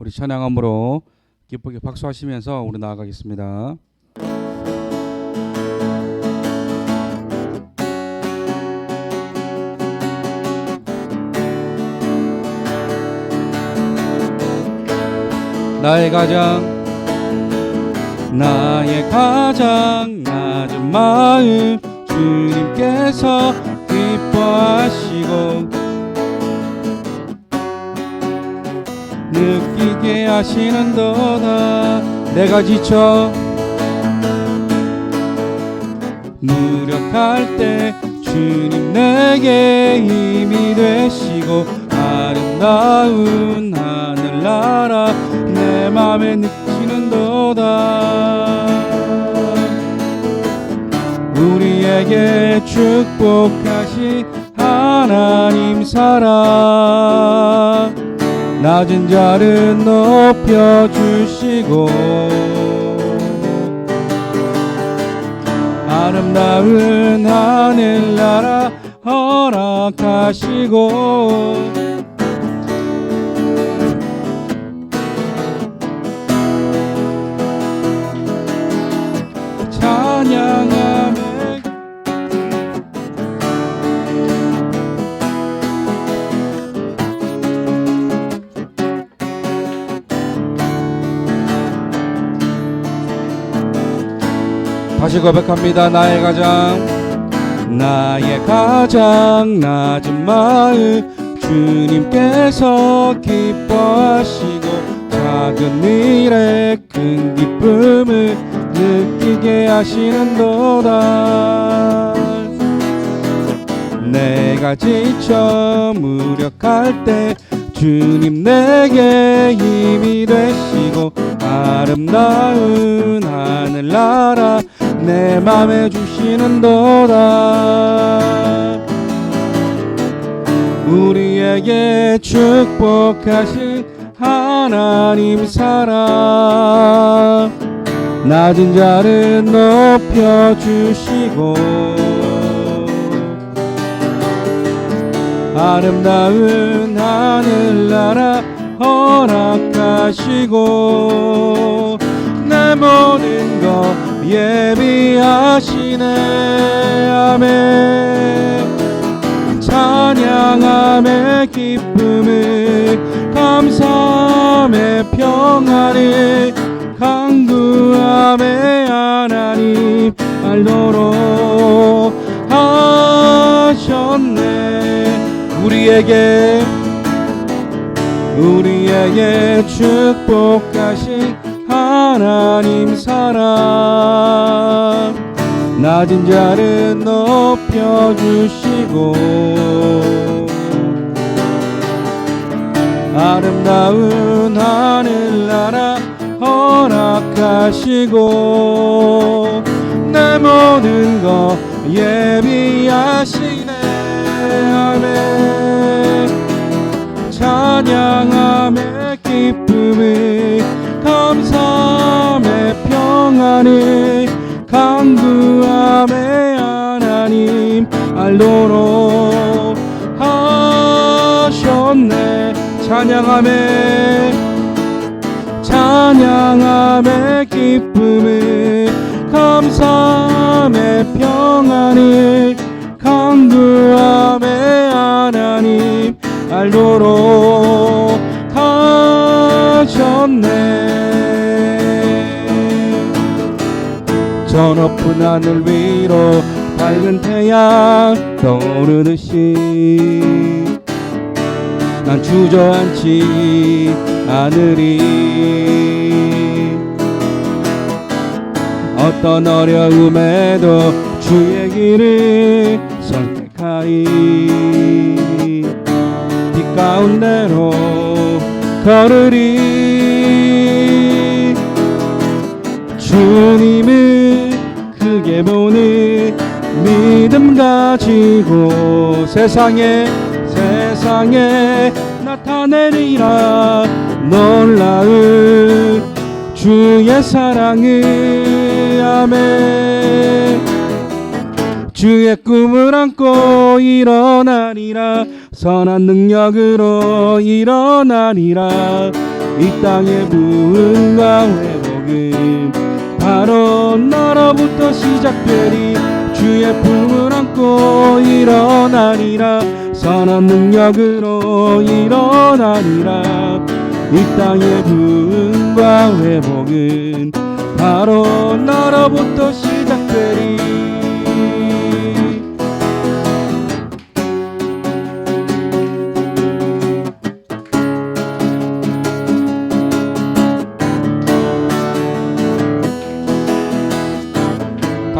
우리 찬양함으로 기쁘게 박수하시면서 우리 나아가겠습니다. 나의 가장 나의 가장 낮은 마음 주님께서 기뻐하시고 느끼 게 하시는도다 내가 지쳐 무력할 때 주님 내게 힘이 되시고 아름다운 하늘나라 내 맘에 느끼는도다. 우리에게 축복하신 하나님 사랑 낮은 자를 높여 주시고 아름다운 하늘나라 허락하시고 다시 고백합니다. 나의 가장 나의 가장 낮은 마음 주님께서 기뻐하시고 작은 일에 큰 기쁨을 느끼게 하시는도다 내가 지쳐 무력할 때 주님 내게 힘이 되시고 아름다운 하늘나라 내 맘에 주시는 도다 우리에게 축복하신 하나님 사랑. 낮은 자를 높여주시고 아름다운 하늘나라 허락하시고 내 모든 것 예비하시네. 아멘. 찬양함의 기쁨을 감사함의 평안을 강구함의 하나님 알도록 하셨네. 우리에게 우리에게 축복하신 하나님 사랑. 낮은 자를 높여주시고 아름다운 하늘나라 허락하시고 내 모든 것 예비하시네. 아멘. 찬양 평안을 강구함의 하나님 알도록 하셨네. 찬양함의 찬양함의 기쁨을 감사함의 평안을 강구함의 하나님 알도록 저 높은 하늘 위로 밝은 태양 떠오르듯이 난 주저앉지 않으리. 어떤 어려움에도 주의 길을 선택하리 빛 가운데로 걸으리. 주님을 보는 믿음 가지고 세상에 세상에 나타내리라. 놀라운 주의 사랑을. 아멘. 주의 꿈을 안고 일어나리라. 선한 능력으로 일어나리라. 이 땅의 부흥과 회복은 바로 너로부터 시작되리. 주의 품을 안고 일어나리라. 선한 능력으로 일어나리라. 이 땅의 부흥과 회복은 바로 너로부터 시작되리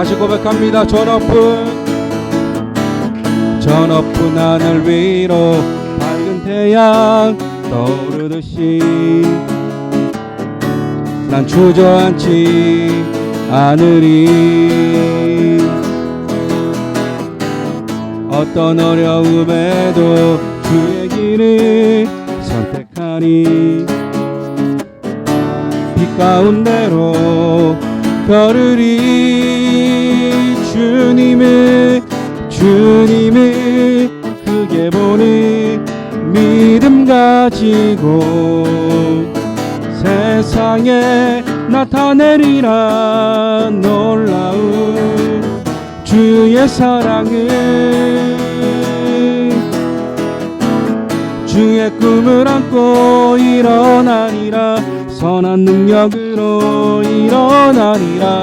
다시 고백합니다. 저 높은 저 높은 하늘 위로 밝은 태양 떠오르듯이 난 주저앉지 않으리. 어떤 어려움에도 주의 길을 선택하니 빛 가운데로 걸으리 주님을 주님을 크게 보는 믿음 가지고 세상에 나타내리라 놀라운 주의 사랑을. 주의 꿈을 안고 일어나리라. 선한 능력으로 일어나리라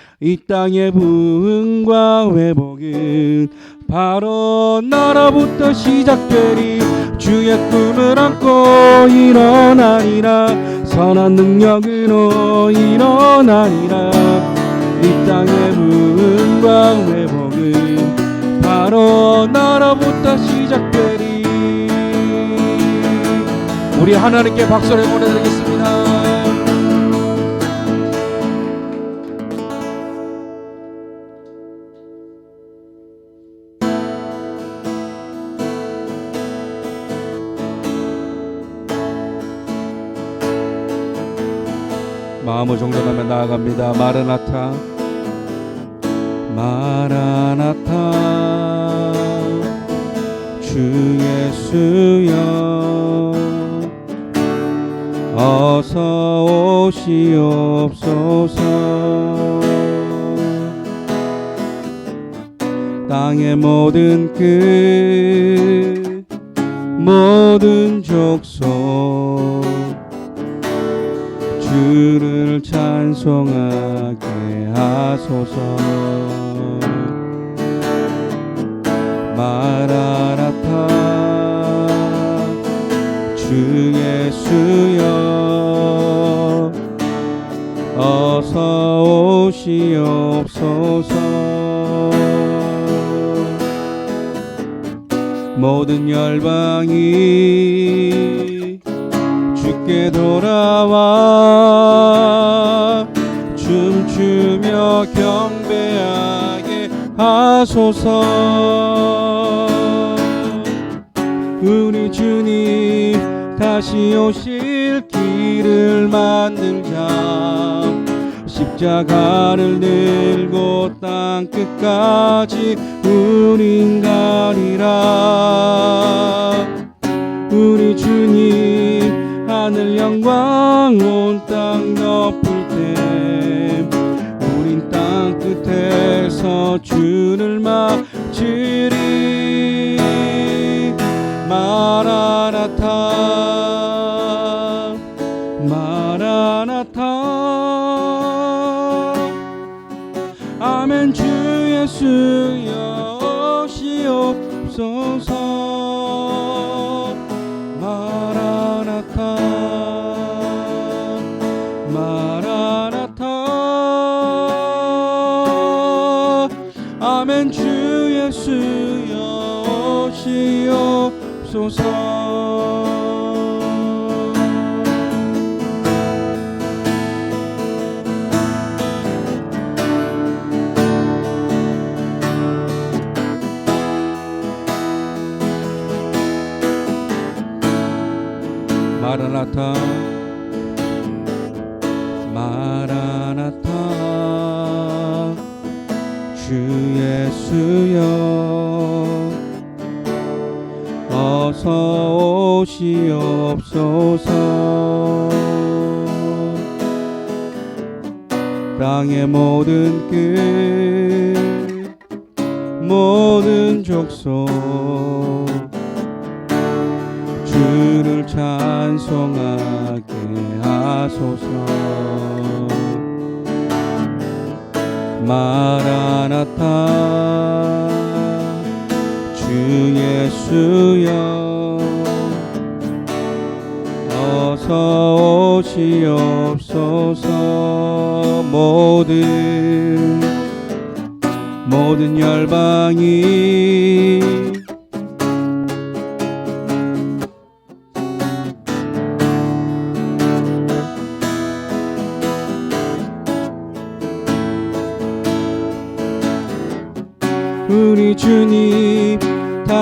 이 땅의 부흥과 회복은 바로 너로부터 시작되리. 주의 꿈을 안고 일어나리라. 선한 능력으로 일어나리라. 이 땅의 부흥과 회복은 바로 너로부터 시작되리. 우리 하나님께 박수를 보내드리겠습니다 마음을 정돈하며 나아갑니다. 마르나타. 마라나타. 주 예수여. 어서 오시옵소서. 땅의 모든 끝 모든 족속 주를 찬송하게 하소서. 마라나타 주 예수여. 어서 오시옵소서. 모든 열방이 주께 돌아와. 춤추며 경배하게 하소서. 우리 주님 다시 오실 길을 만들자. 십자가를 들고 땅 끝까지 우린 가리라. 우리 주님 하늘 영광 온 땅 덮을 때 우린 땅 끝에서 주를 맞으리 아멘. 주 예수여 오시옵소서. 마라나타 예수여 어서 오시옵소서. 땅의 모든 끝 모든 족속 주를 찬송하게 하소서 마라나타. 주 예수여 어서 오시옵소서. 모든 모든 열방이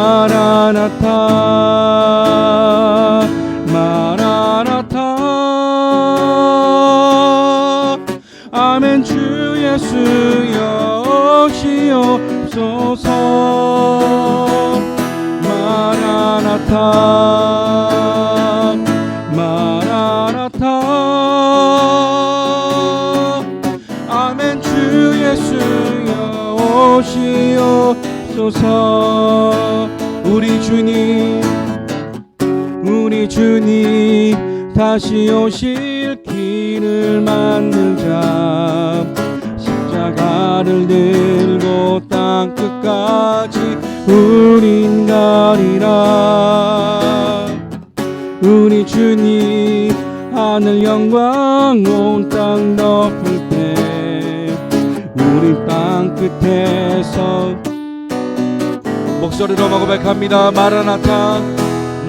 리 다시 오실 길을 만들자 십자가를 들고 땅 끝까지 우린 가리라. 우리 주님 하늘 영광 온 땅 덮을 때 우리 땅 끝에서 목소리로 고백합니다. 마라나타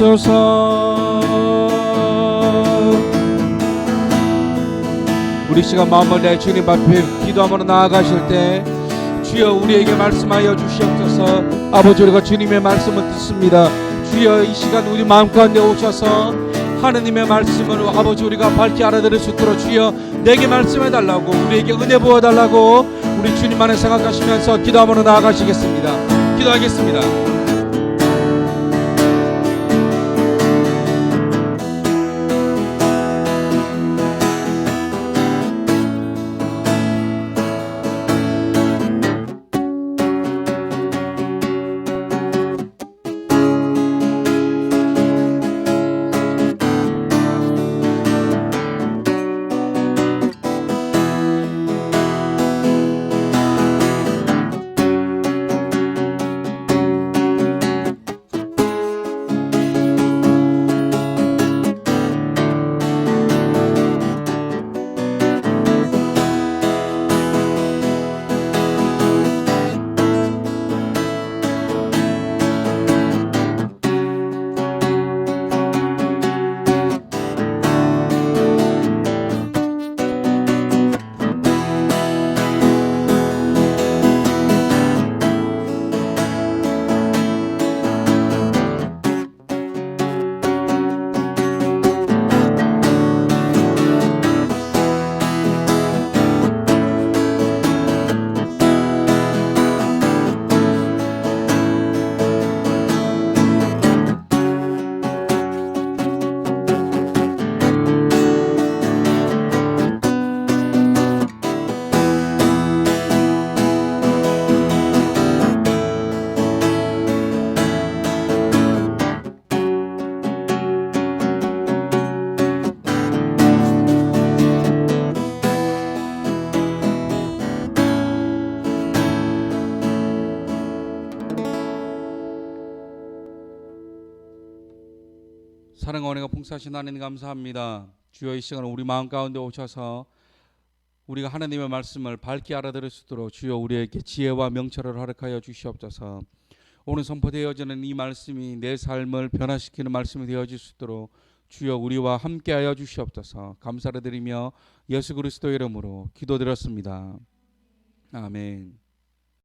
오시옵소서. 우리 시간 마음을 내 주님 앞에 기도함으로 나아가실 때 주여 우리에게 말씀하여 주시옵소서. 아버지 우리가 주님의 말씀을 듣습니다. 주여 이 시간 우리 마음 가운데 오셔서 하느님의 말씀으로 아버지 우리가 밝게 알아들을 수 있도록 주여 내게 말씀해 달라고 우리에게 은혜 부어 달라고 우리 주님 안에 생각하시면서 기도함으로 나아가시겠습니다. 기도하겠습니다 사랑과 은혜가 풍성하신 하나님 감사합니다. 주여 이 시간 우리 마음 가운데 오셔서 우리가 하나님의 말씀을 밝게 알아들을 수 있도록 주여 우리에게 지혜와 명철을 허락하여 주시옵소서. 오늘 선포되어지는 이 말씀이 내 삶을 변화시키는 말씀이 되어질 수 있도록 주여 우리와 함께하여 주시옵소서. 감사를 드리며 예수 그리스도 이름으로 기도드렸습니다. 아멘.